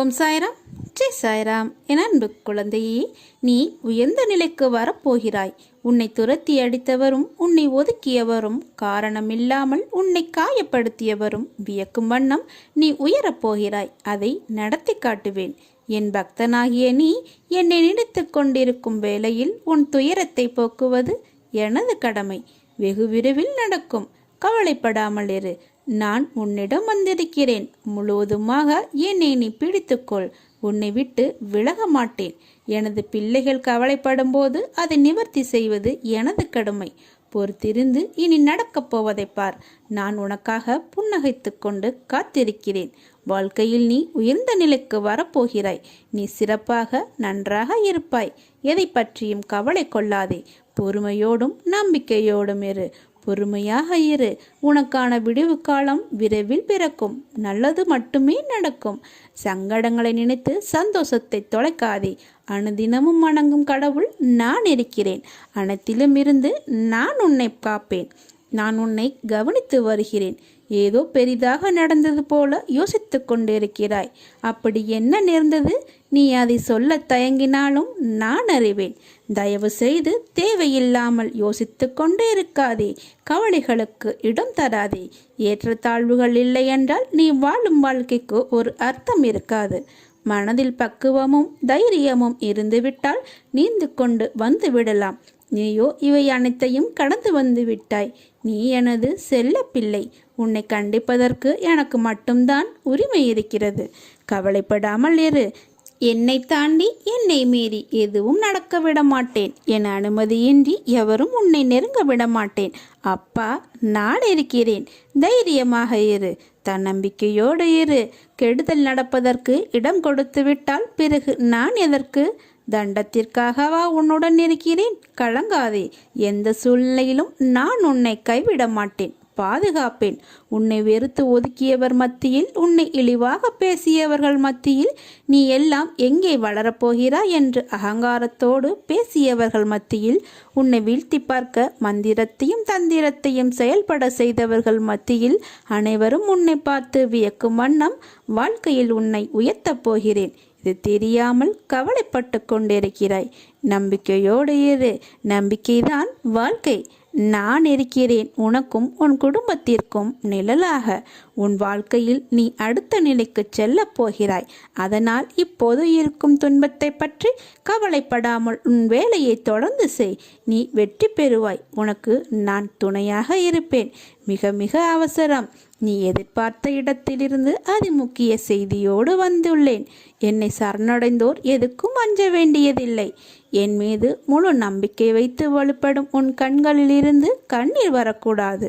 ஓம் சாய்ராம். ஜெய் சாய்ராம். என் அன்பு குழந்தையே நீ உயர்ந்த நிலைக்கு வரப்போகிறாய். உன்னை துரத்தி அடித்தவரும் உன்னை ஒதுக்கியவரும் காரணமில்லாமல் உன்னை காயப்படுத்தியவரும் வியக்கும் வண்ணம் நீ உயரப் போகிறாய் அதை நடத்தி காட்டுவேன். என் பக்தனாகிய நீ என்னை நினைத்து கொண்டிருக்கும் வேளையில் உன் துயரத்தை போக்குவது எனது கடமை. வெகு விரைவில் நடக்கும். கவலைப்படாமல் இரு. நான் உன்னிடம் வந்திருக்கிறேன். முழுவதுமாக என்னை நீ பிடித்துக்கொள். உன்னை விட்டு விலக மாட்டேன். எனது பிள்ளைகள் கவலைப்படும் போது அதை நிவர்த்தி செய்வது எனது கடமை. பொறுத்திருந்து இனி நடக்கப் போவதை பார். நான் உனக்காக புன்னகைத்து கொண்டு காத்திருக்கிறேன். வாழ்க்கையில் நீ உயர்ந்த நிலைக்கு வரப்போகிறாய். நீ சிறப்பாக நன்றாக இருப்பாய். எதை பற்றியும் கவலை கொள்ளாதே. பொறுமையோடும் நம்பிக்கையோடும் இரு. பொறுமையாக இரு. உனக்கான விடிவு காலம் விரைவில் பிறக்கும். நல்லது மட்டுமே நடக்கும். சங்கடங்களை நினைத்து சந்தோஷத்தை தொலைக்காதே. அனுதினமும் வணங்கும் கடவுள் நான் இருக்கிறேன். அனைத்திலும் இருந்து நான் உன்னை காப்பேன். நான் உன்னை கவனித்து வருகிறேன். ஏதோ பெரிதாக நடந்தது போல யோசித்து கொண்டிருக்கிறாய். அப்படி என்ன நேர்ந்தது? நீ அதை சொல்ல தயங்கினாலும் நான் அறிவேன். தயவு செய்து தேவையில்லாமல் யோசித்து கொண்டே இருக்காதே. கவலைகளுக்கு இடம் தராதே. ஏற்றத்தாழ்வுகள் இல்லை என்றால் நீ வாழும் வாழ்க்கைக்கு ஒரு அர்த்தம் இருக்காது. மனதில் பக்குவமும் தைரியமும் இருந்துவிட்டால் நீந்து கொண்டு வந்து விடலாம். நீயோ இவை அனைத்தையும் கடந்து வந்து விட்டாய். நீ எனது செல்ல பிள்ளை. உன்னை கண்டிப்பதற்கு எனக்கு மட்டும்தான் உரிமை இருக்கிறது. கவலைப்படாமல் இரு. என்னை தாண்டி என்னை மீறி எதுவும் நடக்க விட மாட்டேன் என் அனுமதியின்றி எவரும் உன்னை நெருங்க விட மாட்டேன் அப்பா நான் இருக்கிறேன். தைரியமாக இரு. தன்னம்பிக்கையோடு இரு. கெடுதல் நடப்பதற்கு இடம் கொடுத்து விட்டால் பிறகு நான் எதற்கு தண்டத்திற்காகவா உன்னுடன் இருக்கிறேன்? கலங்காதே. எந்த சூழ்நிலையிலும் நான் உன்னை கைவிட மாட்டேன். பாதுகாப்பேன். உன்னை வெறுத்து ஒதுக்கியவர் மத்தியில் உன்னை இழிவாக பேசியவர்கள் மத்தியில் நீ எல்லாம் எங்கே வளரப்போகிறாய் என்று அகங்காரத்தோடு பேசியவர்கள் மத்தியில் உன்னை வீழ்த்தி பார்க்க மந்திரத்தையும் தந்திரத்தையும் செயல்பட செய்தவர்கள் மத்தியில் அனைவரும் உன்னை பார்த்து வியக்கும் வண்ணம் வாழ்க்கையில் உன்னை உயர்த்தப் போகிறேன். இது தெரியாமல் கவலைப்பட்டு கொண்டிருக்கிறாய். நம்பிக்கையோடு இரு. நம்பிக்கைதான் வாழ்க்கை. நான் இருக்கிறேன். உனக்கும் உன் குடும்பத்திற்கும் நிழலாக. உன் வாழ்க்கையில் நீ அடுத்த நிலைக்கு செல்லப் போகிறாய். அதனால் இப்போது இருக்கும் துன்பத்தை பற்றி கவலைப்படாமல் உன் வேலையை தொடர்ந்து செய். நீ வெற்றி பெறுவாய். உனக்கு நான் துணையாக இருப்பேன். மிக மிக அவசரம். நீ எதிர்பார்த்த இடத்திலிருந்து அதிமுக்கிய செய்தியோடு வந்துள்ளேன். என்னை சரணடைந்தோர் எதுக்கும் அஞ்ச வேண்டியதில்லை. என் மீது முழு நம்பிக்கை வைத்து வலுப்படும் உன் கண்களிலிருந்து கண்ணீர் வரக்கூடாது.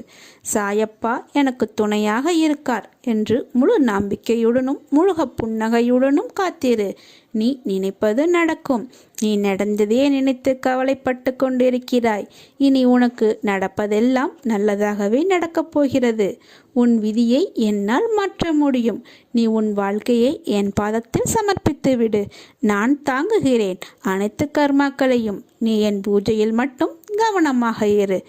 சாயப்பா எனக்கு துணையாக இருக்கார் என்று முழு நம்பிக்கையுடனும் முழுக புன்னகையுடனும் காத்திரு. நீ நினைப்பது நடக்கும். நீ நடந்ததே நினைத்து கவலைப்பட்டு கொண்டிருக்கிறாய். இனி உனக்கு நடப்பதெல்லாம் நல்லதாகவே நடக்கப் போகிறது. உன் விதியை என்னால் மாற்ற முடியும். நீ உன் வாழ்க்கையை என் பாதத்தில் சமர்ப்பித்து விடு நான் தாங்குகிறேன் அனைத்து கர்மாக்களையும். நீ என் பூஜையில் மட்டும் கவனமாக இரு.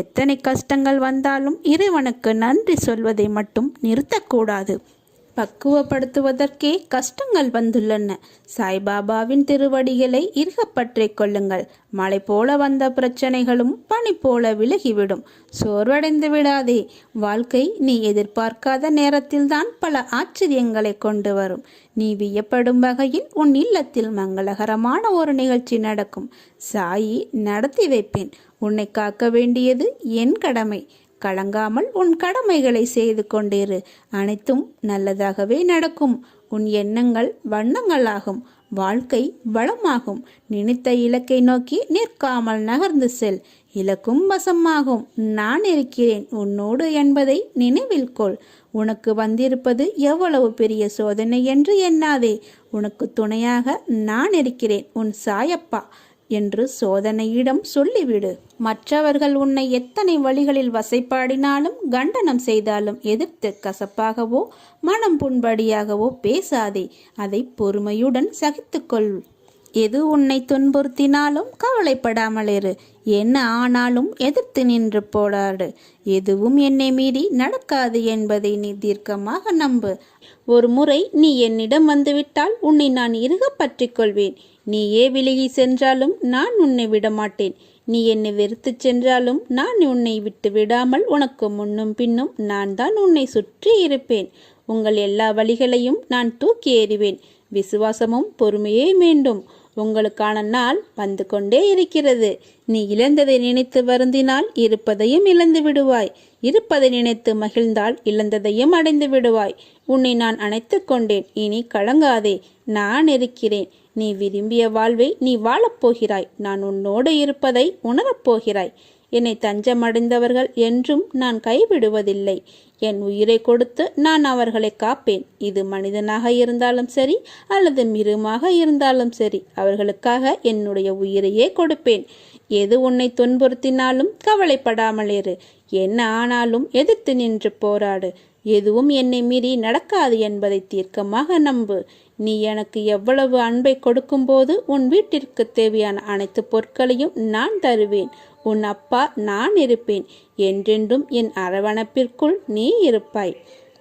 எத்தனை கஷ்டங்கள் வந்தாலும் இறைவனுக்கு நன்றி சொல்வதை மட்டும் நிறுத்தக்கூடாது. பக்குவப்படுத்துவதற்கே கஷ்டங்கள் வந்துள்ளன. சாய்பாபாவின் திருவடிகளை இறுகப்பற்றி கொள்ளுங்கள். மழை போல வந்த பிரச்சனைகளும் பனி போல விலகிவிடும். சோர்வடைந்து விடாதே. வாழ்க்கை நீ எதிர்பார்க்காத நேரத்தில்தான் பல ஆச்சரியங்களை கொண்டு வரும். நீ வியப்படும் வகையில் உன் இல்லத்தில் மங்களகரமான ஒரு நிகழ்ச்சி நடக்கும். சாயி நடத்தி வைப்பேன். உன்னை காக்க வேண்டியது என் கடமை. கலங்காமல் உன் கடமைகளை செய்து கொண்டிரு. அனைத்தும் நல்லதாகவே நடக்கும். உன் எண்ணங்கள் வண்ணங்களாகும். வாழ்க்கை வளமாகும். நினைத்த இலக்கை நோக்கி நிற்காமல் நகர்ந்து செல். இலக்கும் வசமாகும். நான் இருக்கிறேன். உன்னோடு என்பதை நினைவில் கொள். உனக்கு வந்திருப்பது எவ்வளவு பெரிய சோதனை என்று எண்ணாதே. உனக்கு துணையாக நான் இருக்கிறேன். உன் சாயப்பா. என்று சோதனையிடம் சொல்லிவிடு. மற்றவர்கள் உன்னை எத்தனை வழிகளில் வசைப்பாடினாலும் கண்டனம் செய்தாலும் எதிர்த்து கசப்பாகவோ மனம் புண்படியாகவோ பேசாதே. அதை பொறுமையுடன் சகித்துக்கொள். எது உன்னை துன்புறுத்தினாலும் கவலைப்படாமல் இரு என்ன ஆனாலும் எதிர்த்து நின்று போராடு. எதுவும் என்னை மீறி நடக்காது என்பதை நீ தீர்க்கமாக நம்பு. ஒரு முறை நீ என்னிடம் வந்துவிட்டால் உன்னை நான் இறுக பற்றிக் கொள்வேன். நீயே விலகி சென்றாலும் நான் உன்னை விடமாட்டேன். நீ என்னை வெறுத்துச் சென்றாலும் நான் உன்னை விட்டு விடாமல் உனக்கு முன்னும் பின்னும் நான் தான் உன்னை சுற்றி இருப்பேன். உங்கள் எல்லா வழிகளையும் நான் தூக்கி எறிவேன். விசுவாசமும் பொறுமையே வேண்டும். உங்களுக்கான நாள் வந்து கொண்டே இருக்கிறது. நீ இழந்ததை நினைத்து வருந்தினால் இருப்பதையும் இழந்து விடுவாய். இருப்பதை நினைத்து மகிழ்ந்தால் இழந்ததையும் அடைந்து விடுவாய். உன்னை நான் அணைத்து கொண்டேன். இனி கலங்காதே. நான் இருக்கிறேன். நீ விரும்பிய வாழ்வை நீ வாழப்போகிறாய் நான் உன்னோடு இருப்பதை உணரப் போகிறாய். என்னை தஞ்சமடைந்தவர்கள் என்றும் நான் கைவிடுவதில்லை. என் உயிரை கொடுத்து நான் அவர்களை காப்பேன். இது மனிதனாக இருந்தாலும் சரி அல்லது மிருமாக இருந்தாலும் சரி அவர்களுக்காக என்னுடைய உயிரையே கொடுப்பேன். எது உன்னை துன்புறுத்தினாலும் கவலைப்படாமல் இரு. என்ன ஆனாலும் எதிர்த்து நின்று போராடு. எதுவும் என்னை மீறி நடக்காது என்பதை தீர்க்கமாக நம்பு. நீ எனக்கு எவ்வளவு அன்பை கொடுக்கும்போது உன் வீட்டிற்கு தேவையான அனைத்து பொருட்களையும் நான் தருவேன். உன் அப்பா நான் இருப்பேன். என்றென்றும் என் அரவணைப்பிற்குள் நீ இருப்பாய்.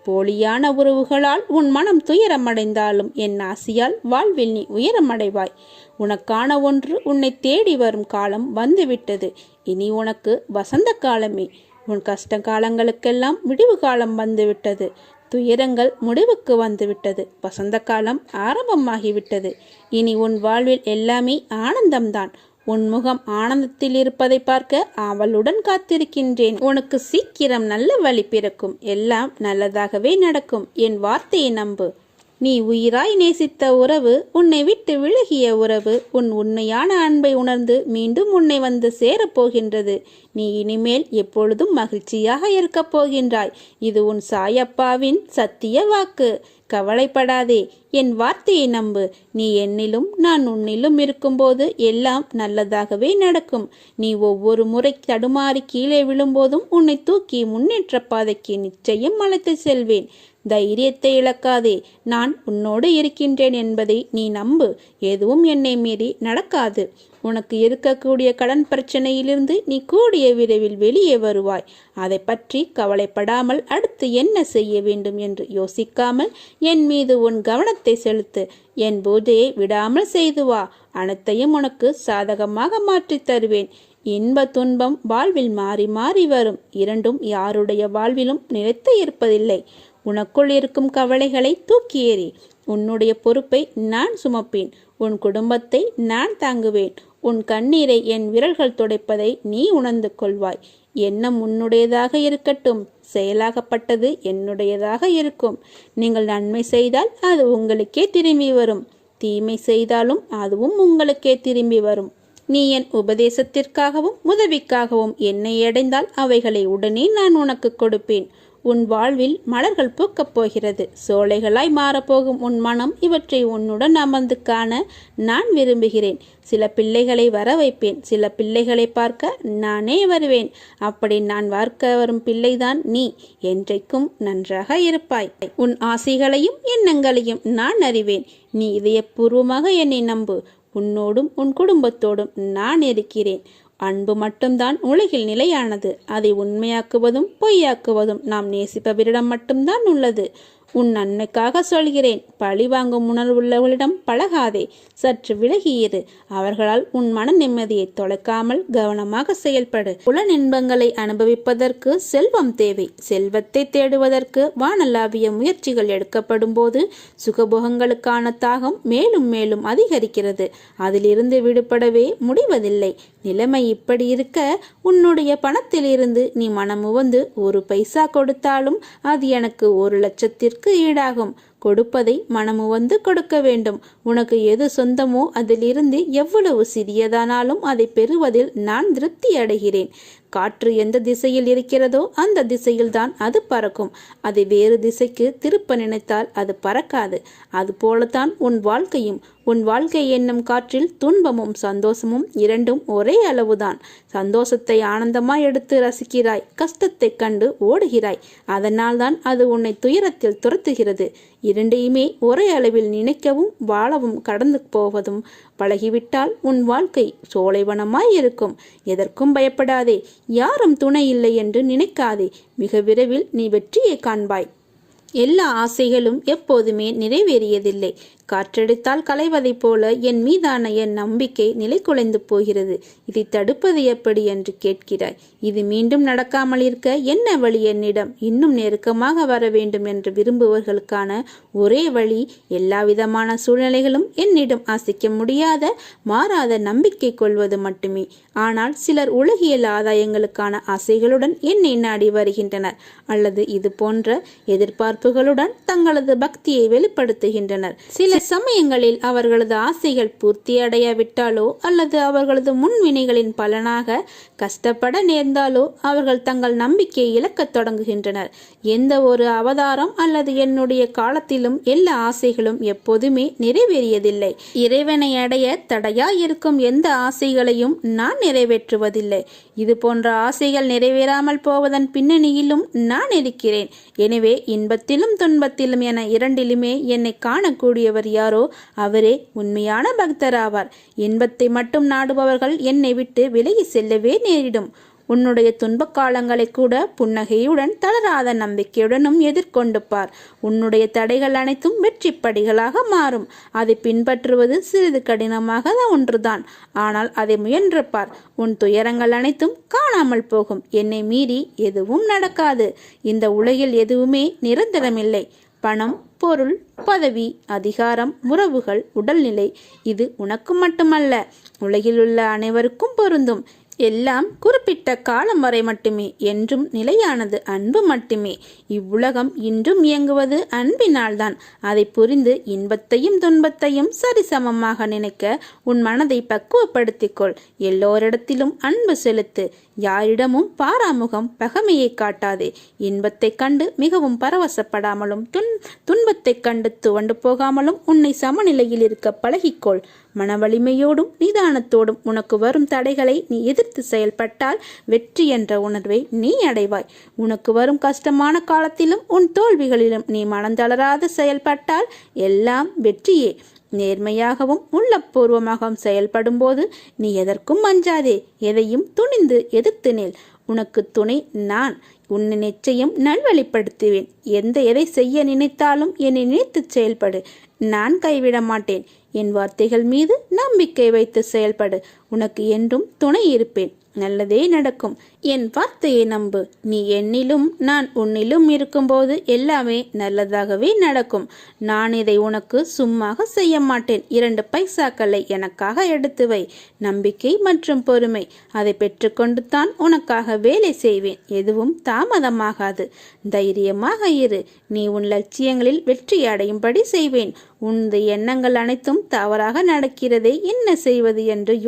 போலியான உறவுகளால் உன் மனம் துயரமடைந்தாலும் என் ஆசியால் வாழ்வில் நீ உயரமடைவாய். உனக்கான ஒன்று உன்னை தேடி வரும் காலம் வந்துவிட்டது. இனி உனக்கு வசந்த காலமே. உன் கஷ்ட காலங்களுக்கெல்லாம் விடிவு காலம் வந்துவிட்டது. துயரங்கள் முடிவுக்கு வந்துவிட்டது. வசந்த காலம் ஆரம்பமாகிவிட்டது. இனி உன் வாழ்வில் எல்லாமே ஆனந்தம்தான். உன் முகம் ஆனந்தத்தில் இருப்பதை பார்க்க அவளுடன் காத்திருக்கின்றேன். உனக்கு சீக்கிரம் நல்ல வழி பிறக்கும். எல்லாம் நல்லதாகவே நடக்கும். என் வார்த்தையை நம்பு. நீ உயிராய் நேசித்த உறவு உன்னை விட்டு விலகிய உறவு உன் உண்மையான அன்பை உணர்ந்து மீண்டும் உன்னை வந்து சேரப்போகின்றது நீ இனிமேல் எப்பொழுதும் மகிழ்ச்சியாக இருக்கப் போகின்றாய். இது உன் சாயப்பாவின் சத்திய வாக்கு. கவலைப்படாதே என் வார்த்தையை நம்பு. நீ என்னிலும் நான் உன்னிலும் இருக்கும்போது எல்லாம் நல்லதாகவே நடக்கும். நீ ஒவ்வொரு முறை தடுமாறி கீழே விழும்போதும் உன்னை தூக்கி முன்னேற்ற பாதைக்கு நிச்சயம் அழைத்து செல்வேன். தைரியத்தை இழக்காதே. நான் உன்னோடு இருக்கின்றேன் என்பதை நீ நம்பு. எதுவும் என்னை மீறி நடக்காது. உனக்கு இருக்கக்கூடிய கடன் பிரச்சனையிலிருந்து நீ கூடிய விரைவில் வெளியே வருவாய். அதை பற்றி கவலைப்படாமல் அடுத்து என்ன செய்ய வேண்டும் என்று யோசிக்காமல் என் மீது உன் கவனத்தை செலுத்து. என் பூஜையை விடாமல் செய்து வா. அனைத்தையும் உனக்கு சாதகமாக மாற்றித் தருவேன். இன்ப துன்பம் வாழ்வில் மாறி மாறி வரும். இரண்டும் யாருடைய வாழ்விலும் நிலைத்து இருப்பதில்லை. உனக்குள் இருக்கும் கவலைகளை தூக்கி ஏறி உன்னுடைய பொறுப்பை நான் சுமப்பேன் உன் குடும்பத்தை நான் தாங்குவேன் உன் கண்ணீரை என் விரல்கள் துடைப்பதை நீ உணர்ந்து கொள்வாய். எண்ணம் உன்னுடையதாக இருக்கட்டும் செயலாகப்பட்டது என்னுடையதாக இருக்கும். நீங்கள் நன்மை செய்தால் அது உங்களுக்கே திரும்பி வரும். தீமை செய்தாலும் அதுவும் உங்களுக்கே திரும்பி வரும். நீ என் உபதேசத்திற்காகவும் உதவிக்காகவும் என்னை அடைந்தால் அவைகளை உடனே நான் உனக்கு கொடுப்பேன். உன் வாழ்வில் மலர்கள் பூக்கப் போகிறது. சோலைகளாய் மாறப்போகும் உன் மனம் இவற்றை உன்னுடன் அமர்ந்து காண நான் விரும்புகிறேன். சில பிள்ளைகளை வர வைப்பேன். சில பிள்ளைகளை பார்க்க நானே வருவேன். அப்படி நான் பார்க்க வரும் பிள்ளைதான் நீ. என்றைக்கும் நன்றாக இருப்பாய். உன் ஆசைகளையும் எண்ணங்களையும் நான் அறிவேன். நீ இதயபூர்வமாக என்னை நம்பு. உன்னோடும் உன் குடும்பத்தோடும் நான் இருக்கிறேன். அன்பு மட்டும்தான் உலகில் நிலையானது. அதை உண்மையாக்குவதும் பொய்யாக்குவதும் நாம் நேசிப்பவரிடம் மட்டும்தான் உள்ளது. உன் நன்மைக்காக சொல்கிறேன். பழி வாங்கும் உணர்வுள்ளவர்களிடம் பழகாதே. சற்று விலகியிரு. அவர்களால் உன் மன நிம்மதியை தொலைக்காமல் கவனமாக செயல்படு. புல இன்பங்களை அனுபவிப்பதற்கு செல்வம் தேவை. செல்வத்தை தேடுவதற்கு வானலாவிய முயற்சிகள் எடுக்கப்படும் போது சுகபோகங்களுக்கான தாகம் மேலும் மேலும் அதிகரிக்கிறது. அதிலிருந்து விடுபடவே முடிவதில்லை. நிலைமை இப்படி இருக்க உன்னுடைய பணத்திலிருந்து நீ மனமுவந்து ஒரு பைசா கொடுத்தாலும் அது எனக்கு ஒரு லட்சத்திற்கு அதற்கு ஈடாகும். கொடுப்பதை மனமு வந்து கொடுக்க வேண்டும். உனக்கு எது சொந்தமோ அதிலிருந்து எவ்வளவு சிறியதானாலும் அதை பெறுவதில் நான் திருப்தி அடைகிறேன். காற்று எந்த திசையில் இருக்கிறதோ அந்த திசையில்தான் அது பறக்கும். அதை வேறு திசைக்கு திருப்ப நினைத்தால் அது பறக்காது. அதுபோலத்தான் உன் வாழ்க்கையும். உன் வாழ்க்கை என்னும் காற்றில் துன்பமும் சந்தோஷமும் இரண்டும் ஒரே அளவுதான். சந்தோஷத்தை ஆனந்தமாய் எடுத்து ரசிக்கிறாய். கஷ்டத்தை கண்டு ஓடுகிறாய். அதனால்தான் அது உன்னை துயரத்தில் துரத்துகிறது. இரண்டையுமே ஒரே அளவில் நினைக்கவும் வாழவும் கடந்து போவதும் பழகிவிட்டால் உன் வாழ்க்கை சோலைவனமாய் இருக்கும். எதற்கும் பயப்படாதே. யாரும் துணை இல்லை என்று நினைக்காதே. மிக விரைவில் நீ வெற்றியை காண்பாய். எல்லா ஆசைகளும் எப்போதுமே நிறைவேறியதில்லை. காற்றடித்தால் கலைவதைப் போல என் மீதான என் நம்பிக்கை நிலை குலைந்து போகிறது. இதை தடுப்பது எப்படி என்று கேட்கிறாய். இது மீண்டும் நடக்காமல் இருக்க என்ன வழி என்னிடம்? இன்னும் நெருக்கமாக வர வேண்டும் என்று விரும்புவர்களுக்கான ஒரே வழி எல்லா விதமான சூழ்நிலைகளும் என்னிடம் ஆசிக்க முடியாத மாறாத நம்பிக்கை கொள்வது மட்டுமே. ஆனால் சிலர் உலகியல் ஆதாயங்களுக்கான ஆசைகளுடன் என்னை நாடி வருகின்றனர். அல்லது இது போன்ற எதிர்பார்ப்புகளுடன் தங்களது பக்தியை வெளிப்படுத்துகின்றனர். சில சமயங்களில் அவர்களது ஆசைகள் பூர்த்தி அடையாவிட்டாலோ அல்லது அவர்களது முன்வினைகளின் பலனாக கஷ்டப்பட நேர்ந்தாலோ அவர்கள் தங்கள் நம்பிக்கையை இழக்கத் தொடங்குகின்றனர். எந்த ஒரு அவதாரம் அல்லது என்னுடைய காலத்திலும் எல்லா ஆசைகளும் எப்போதுமே நிறைவேறியதில்லை. இறைவனை அடைய தடையா இருக்கும் எந்த ஆசைகளையும் நான் நிறைவேற்றுவதில்லை. இது போன்ற ஆசைகள் நிறைவேறாமல் போவதன் பின்னணியிலும் நான் இருக்கிறேன். எனவே இன்பத்திலும் துன்பத்திலும் என இரண்டிலுமே என்னை காணக்கூடியவர் யாரோ அவரே உண்மையான பக்தராவார். இன்பத்தை மட்டும் நாடுபவர்கள் என்னை விட்டு விலகி செல்லவே நேரிடும். உன்னுடைய துன்ப காலங்களை கூட புன்னகையுடன் தளராத நம்பிக்கையுடனும் எதிர்கொண்டு பார். உன்னுடைய தடைகள் அனைத்தும் வெற்றி படிகளாக மாறும். அதை பின்பற்றுவது சிறிது கடினமாக ஒன்றுதான். ஆனால் அதை முயன்று பார். உன் துயரங்கள் அனைத்தும் காணாமல் போகும். என்னை மீறி எதுவும் நடக்காது. இந்த உலகில் எதுவுமே நிரந்தரமில்லை. பணம் பொருள் பதவி அதிகாரம் உறவுகள் உடல்நிலை இது உனக்கு மட்டுமல்ல. உலகில் உள்ள அனைவருக்கும் பொருந்தும். எல்லாம் குறிப்பிட்ட காலம் வரை மட்டுமே என்றும் நிலையானது அன்பு மட்டுமே. இவ்வுலகம் இன்றும் இயங்குவது அன்பினால்தான். அதை புரிந்து இன்பத்தையும் துன்பத்தையும் சரிசமமாக நினைக்க உன் மனதை பக்குவப்படுத்திக்கொள். எல்லோரிடத்திலும் அன்பு செலுத்து. யாரிடமும் பாராமுகம் பகமையை காட்டாதே. இன்பத்தைக் கண்டு மிகவும் பரவசப்படாமலும் துன் துன்பத்தைக் கண்டு துவண்டு போகாமலும் உன்னை சமநிலையில் இருக்க பழகிக்கொள். மன வலிமையோடும் நிதானத்தோடும் உனக்கு வரும் தடைகளை நீ எதிர்த்து செயல்பட்டால் வெற்றி என்ற உணர்வை நீ அடைவாய். உனக்கு வரும் கஷ்டமான காலத்திலும் உன் தோல்விகளிலும் நீ மனந்தளராது செயல்பட்டால் எல்லாம் வெற்றியே. நேர்மையாகவும் உள்ளபூர்வமாகவும் செயல்படும்போது நீ எதற்கும் அஞ்சாதே எதையும் துணிந்து எதிர்த்து நில். உனக்கு துணை நான் உன்னை நிச்சயம் நல்வழிப்படுத்துவேன். எந்த எதை செய்ய நினைத்தாலும் என்னை நினைத்து செயல்படு. நான் கைவிட மாட்டேன். என் வார்த்தைகள் மீது நம்பிக்கை வைத்து செயல்படு. உனக்கு என்றும் துணை இருப்பேன். நல்லதே நடக்கும். என் வார்த்தையை நம்பு. நீ என்னிலும் நான் உன்னிலும் இருக்கும்போது எல்லாமே நல்லதாகவே நடக்கும். நான் இதை உனக்கு சும்மாக செய்ய மாட்டேன். இரண்டு பைசாக்களை எனக்காக எடுத்து வை. நம்பிக்கை மற்றும் பொறுமை. அதை பெற்றுக்கொண்டு தான் உனக்காக வேலை செய்வேன். எதுவும் தாமதமாகாது. தைரியமாக இரு. நீ உன் லட்சியங்களில் வெற்றி அடையும்படி செய்வேன். உனது எண்ணங்கள் அனைத்தும் தவறாக நடக்கிறதே என்ன செய்வது என்று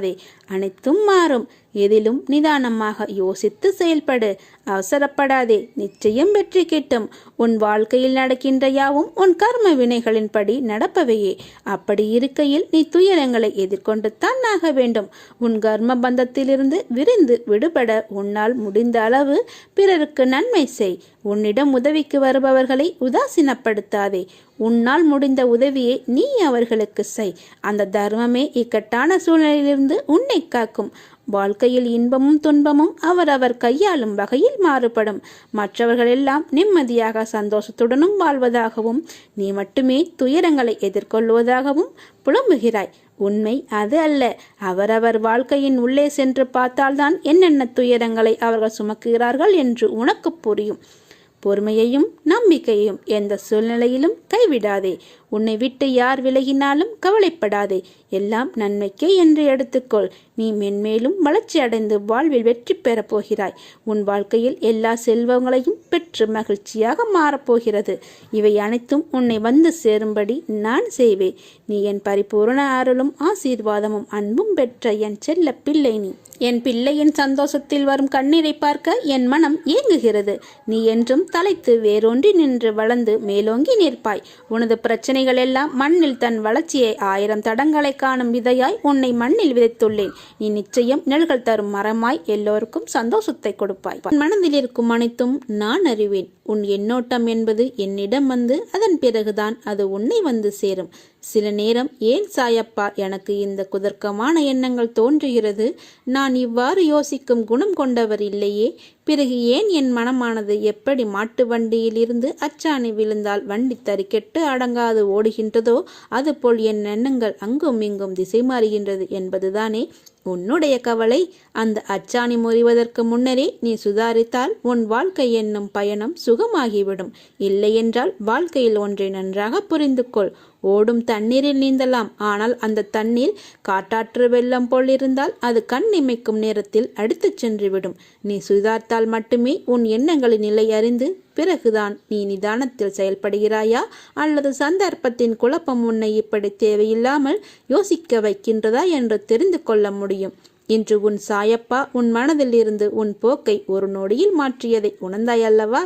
de அனைத்தும் மாறும். எதிலும் நிதானமாக யோசித்து செயல்படு. அவசரப்படாதே நிச்சயம் வெற்றி கிட்டும். உன் வாழ்க்கையில் நடக்கின்ற யாவும் உன் கர்ம வினைகளின்படி நடப்பவையே. அப்படி இருக்கையில் நீ துயரங்களை எதிர்கொண்டு தான் ஆக வேண்டும். உன் கர்ம பந்தத்திலிருந்து விரிந்து விடுபட உன்னால் முடிந்த அளவு பிறருக்கு நன்மை செய். உன்னிடம் உதவிக்கு வருபவர்களை உதாசீனப்படுத்தாதே. உன்னால் முடிந்த உதவியை நீ அவர்களுக்கு செய். அந்த தர்மமே இக்கட்டான சூழ்நிலையிலிருந்து உன்னை காக்கும். வாழ்க்கையில் இன்பமும் துன்பமும் அவரவர் கையாளும் வகையில் மாறுபடும். மற்றவர்களெல்லாம் நிம்மதியாக சந்தோஷத்துடனும் வாழ்வதாகவும் நீ மட்டுமே துயரங்களை எதிர்கொள்வதாகவும் புலம்புகிறாய். உண்மை அது அல்ல. அவரவர் வாழ்க்கையின் உள்ளே சென்று பார்த்தால்தான் என்னென்ன துயரங்களை அவர்கள் சுமக்குகிறார்கள் என்று உனக்கு புரியும். பொறுமையையும் நம்பிக்கையையும் எந்த சூழ்நிலையிலும் கைவிடாதே உன்னை விட்டு யார் விலகினாலும் கவலைப்படாதே. எல்லாம் நன்மைக்கே என்று எடுத்துக்கொள். நீ மென்மேலும் வளர்ச்சி அடைந்து வாழ்வில் வெற்றி பெறப் போகிறாய். உன் வாழ்க்கையில் எல்லா செல்வங்களையும் பெற்று மகிழ்ச்சியாக மாறப்போகிறது. இவை அனைத்தும் உன்னை வந்து சேரும்படி நான் செய்வேன். நீ என் பரிபூரண அருளும் ஆசீர்வாதமும் அன்பும் பெற்ற என் செல்ல பிள்ளை நீ. என் பிள்ளையின் சந்தோஷத்தில் வரும் கண்ணீரை பார்க்க என் மனம் ஏங்குகிறது. நீ என்றும் தலைத்து வேரொன்றி நின்று வளர்ந்து மேலோங்கி நிற்பாய். உனது பிரச்சனைகள் எல்லாம் மண்ணில் தன் வளர்ச்சியை ஆயிரம் தடங்களை காணும் விதையாய் உன்னை மண்ணில் விதைத்துள்ளேன். நீ நிச்சயம் நிழல்கள் தரும் மரமாய் எல்லோருக்கும் சந்தோஷத்தை கொடுப்பாய். உன் மனதில் இருக்கும் அனைத்தும் நான் அறிவேன். உன் எண்ணோட்டம் என்பது என்னிடம் வந்து அதன் பிறகுதான் அது உன்னை வந்து சேரும். சில நேரம் ஏன் சாயப்பா எனக்கு இந்த குதர்க்கமான எண்ணங்கள் தோன்றுகிறது? நான் இவ்வாறு யோசிக்கும் குணம் கொண்டவர் இல்லையே. பிறகு ஏன் என் மனமானது எப்படி மாட்டு வண்டியிலிருந்து அச்சாணி விழுந்தால் வண்டி தறிக்கெட்டு அடங்காது ஓடுகின்றதோ அதுபோல் என் எண்ணங்கள் அங்கும் இங்கும் திசை மாறுகின்றது என்பதுதானே உன்னுடைய கவலை அந்த அச்சாணி முறிவதற்கு முன்னரே நீ சுதாரித்தால் உன் வாழ்க்கை என்னும் பயணம் சுகமாகிவிடும். இல்லையென்றால் வாழ்க்கையில் ஒன்றை நன்றாக புரிந்து கொள் ஓடும் தண்ணீரில் நீந்தலாம். ஆனால் அந்த தண்ணீர் காட்டாற்று வெள்ளம் போல் இருந்தால் அது கண் இமைக்கும் நேரத்தில் அடித்துச் சென்றுவிடும். நீ சுதார்த்தால் மட்டுமே உன் எண்ணங்களின் நிலை அறிந்து பிறகுதான் நீ நிதானத்தில் செயல்படுகிறாயா? அல்லது சந்தர்ப்பத்தின் குழப்பம் உன்னை இப்படி தேவையில்லாமல் யோசிக்க வைக்கின்றதா என்று தெரிந்து கொள்ள முடியும். இன்று உன் சாயப்பா உன் மனதிலிருந்து உன் போக்கை ஒரு நொடியில் மாற்றியதை உணர்ந்தாய் அல்லவா?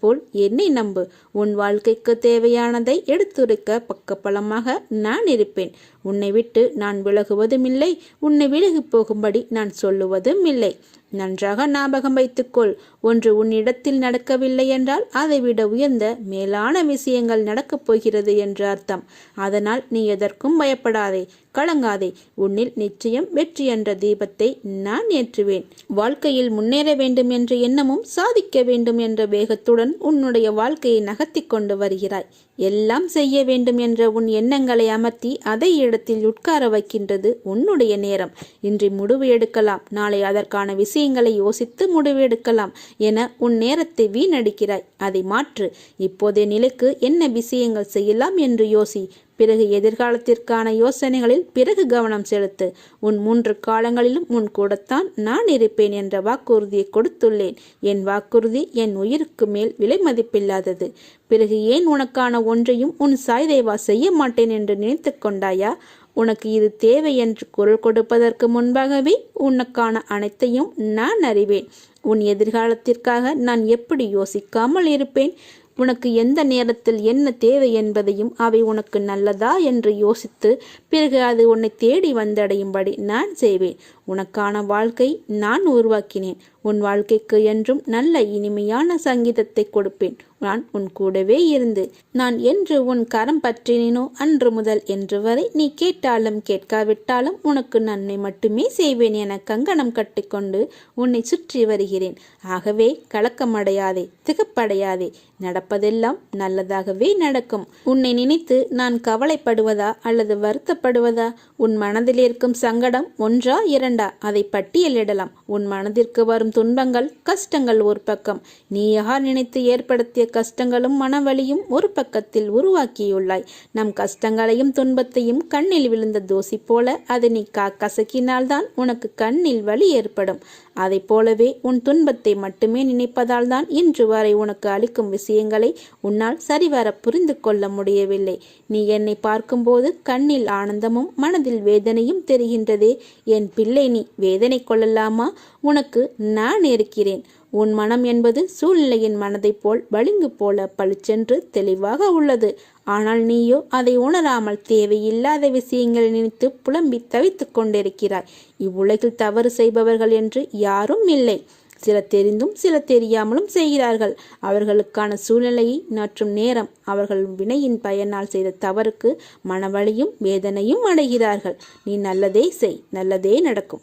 போல் என்னை நம்பு. உன் வாழ்க்கைக்கு தேவையானதை எடுத்துரைக்க பக்கப்பலமாக நான் இருப்பேன். உன்னை விட்டு நான் விலகுவதும் இல்லை உன்னை விலகி போகும்படி நான் சொல்லுவதும் இல்லை நன்றாக ஞாபகம் வைத்துக்கொள். ஒன்று உன்னிடத்தில் நடக்கவில்லை என்றால் அதைவிட உயர்ந்த மேலான விஷயங்கள் நடக்கப் போகிறது என்று அர்த்தம். அதனால் நீ எதற்கும் பயப்படாதே. கலங்காதே. உன்னில் நிச்சயம் வெற்றி என்ற தீபத்தை நான் ஏற்றுவேன். வாழ்க்கையில் முன்னேற வேண்டும் என்ற எண்ணமும் சாதிக்க வேண்டும் என்ற வேகத்துடன் உன்னுடைய வாழ்க்கையை நகர்த்தி கொண்டு வருகிறாய். எல்லாம் செய்ய வேண்டும் என்ற உன் எண்ணங்களை அமர்த்தி அதை இடத்தில் உட்கார வைக்கின்றது உன்னுடைய நேரம். இன்று முடிவு எடுக்கலாம். நாளை அதற்கான விஷயங்களை யோசித்து முடிவு எடுக்கலாம் என உன் நேரத்தை வீணடிக்கிறாய். அதை மாற்று. இப்போதைய நிலைக்கு என்ன விஷயங்கள் செய்யலாம் என்று யோசி. பிறகு எதிர்காலத்திற்கான யோசனைகளில் பிறகு கவனம் செலுத்து. உன் மூன்று காலங்களிலும் உன் கூடத்தான் நான் இருப்பேன் என்ற வாக்குறுதியை கொடுத்துள்ளேன். என் வாக்குறுதி என் உயிருக்கு மேல் விலை மதிப்பில்லாதது. பிறகு ஏன் உனக்கான ஒன்றையும் உன் சாய்தேவா செய்ய மாட்டேன் என்று நினைத்து கொண்டாயா? உனக்கு இது தேவை என்று குரல் கொடுப்பதற்கு முன்பாகவே உனக்கான அனைத்தையும் நான் அறிவேன். உன் எதிர்காலத்திற்காக நான் எப்படி யோசிக்காமல் இருப்பேன்? உனக்கு எந்த நேரத்தில் என்ன தேவை என்பதையும் அவை உனக்கு நல்லதா என்று யோசித்து பிறகு அது உன்னை தேடி வந்தடையும்படி நான் செய்வேன். உனக்கான வாழ்க்கை நான் உருவாக்கினேன். உன் வாழ்க்கைக்கு என்றும் நல்ல இனிமையான சங்கீதத்தை கொடுப்பேன். நான் உன் கூடவே இருந்து நான் என்று உன் கரம் பற்றினோ அன்று முதல் என்று வரை நீ கேட்டாலும் கேட்காவிட்டாலும் உனக்கு நன்மை மட்டுமே செய்வேன் என கங்கணம் கட்டிக்கொண்டு உன்னை சுற்றி வருகிறேன். ஆகவே கலக்கமடையாதே திகப்படையாதே நடப்பதெல்லாம் நல்லதாகவே நடக்கும். உன்னை நினைத்து நான் கவலைப்படுவதா அல்லது வருத்தப்படுவதா? உன் மனதில் இருக்கும் சங்கடம் ஒன்றா இரண்டா? அதை பட்டியலிடலாம். உன் மனதிற்கு வரும் துன்பங்கள் கஷ்டங்கள் ஒரு பக்கம். நீயாக நினைத்து ஏற்படுத்திய கஷ்டங்களும் மனவழியும் ஒரு பக்கத்தில் உருவாக்கியுள்ளாய். நம் கஷ்டங்களையும் துன்பத்தையும் கண்ணில் விழுந்த தோசி போல அதை நீ கா கசக்கினால்தான் உனக்கு கண்ணில் வலி ஏற்படும். அதைப் போலவே உன் துன்பத்தை மட்டுமே நினைப்பதால் தான் இன்று வரை உனக்கு அளிக்கும் விஷயங்களை உன்னால் சரிவர புரிந்து கொள்ள முடியவில்லை. நீ என்னை பார்க்கும்போது கண்ணில் ஆனந்தமும் மனதில் வேதனையும் தெரிகின்றதே. என் பிள்ளை நீ வேதனை கொள்ளலாமா? உனக்கு நான் இருக்கிறேன். உன் மனம் என்பது சூழ்நிலையின் மனதைப் போல் வலிங்கு போல பளிச்சென்று தெளிவாக உள்ளது. ஆனால் நீயோ அதை உணராமல் தேவையில்லாத விஷயங்களை நினைத்து புலம்பி தவித்துக் கொண்டிருக்கிறாய். இவ்வுலகில் தவறு செய்பவர்கள் என்று யாரும் இல்லை. சில தெரிந்தும் சில தெரியாமலும் செய்கிறார்கள். அவர்களுக்கான சூழ்நிலையை மற்றும் நேரம் அவர்கள் வினையின் பயனால் செய்த தவறுக்கு மனவழியும் வேதனையும் அடைகிறார்கள். நீ நல்லதே செய் நல்லதே நடக்கும்.